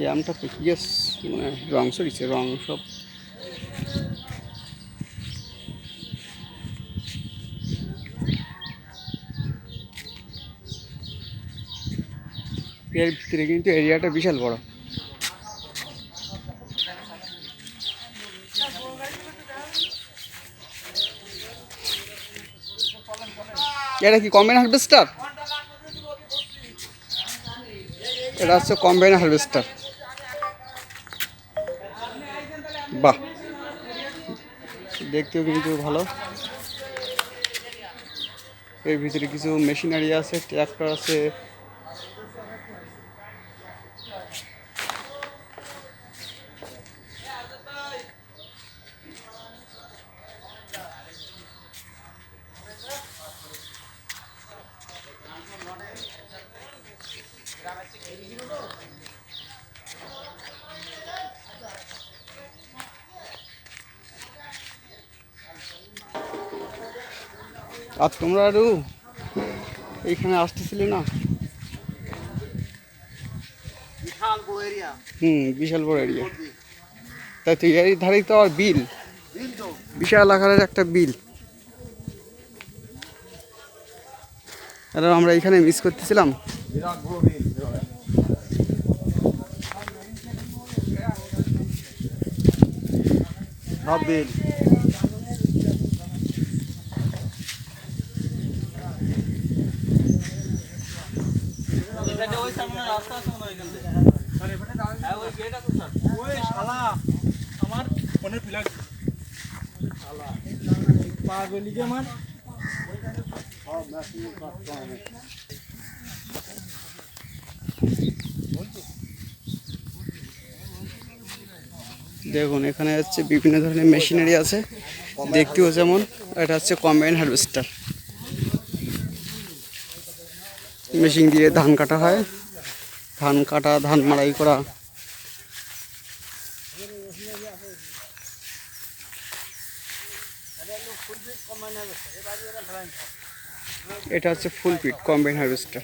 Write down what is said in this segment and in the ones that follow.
এই আমটা পেকে মানে রং সরিছে রং সব। এর ভিতরে কিন্তু এরিয়াটা বিশাল বড়। এটা কি কম্বাইন হারভেস্টার? এটা হচ্ছে কম্বাইন হারভেস্টার। বাহ। দেখতেও কিন্তু ভালো। এর ভিতরে কিছু মেশিনারি আছে ট্র্যাক্টর আছে। আর তোমরা আরও এইখানে আসতেছিলে না? বিশাল বড় এরিয়া হুম বিশাল বড় এরিয়া তাই তো এর ধারেই তো আর বিল। বিল তো। বিশাল আকারের একটা বিল। আর আমরা এখানে মিস করতেছিলাম। দেখুন, এখানে হচ্ছে বিভিন্ন ধরনের মেশিনারি আছে। দেখতেও যেমন, এটা হচ্ছে কম্বাইন হারভেস্টার মেশিন দিয়ে ধান কাটা হয়। ধান কাটা ধান মাড়াই করা। এটা হচ্ছে ফুল পিট কম্বাইন হারভেস্টার।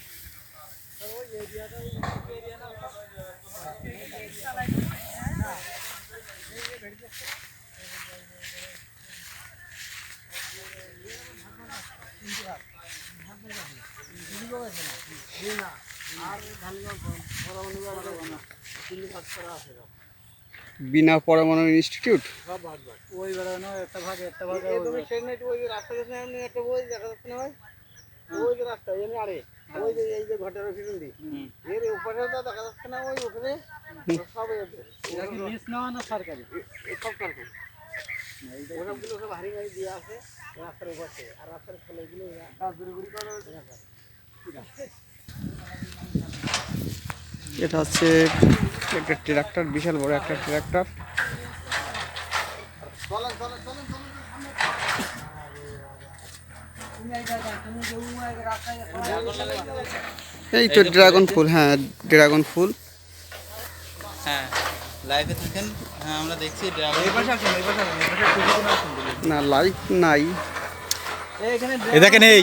বিনা পরমাণু ইনস্টিটিউট ওই বেড়ানো একটা একটা ওই রাস্তা একটা দেখা যাচ্ছে না ওই যে রাস্তা এমনি আরে ওই যে তো দেখা যাচ্ছে না ওই সরকারি সব সরকার গাড়ি দিয়ে রাস্তার উপরে আর রাস্তার ফলে এগুলো করে এটা হচ্ছে একটা ট্রাক্টর বিশাল বড় একটা ট্রাক্টর। এই তো ড্রাগন ফুল হ্যাঁ ড্রাগন ফুল। হ্যাঁ লাইভে থাকেন। হ্যাঁ আমরা দেখছি না লাইট নাই। এখানে এ দেখেন এই।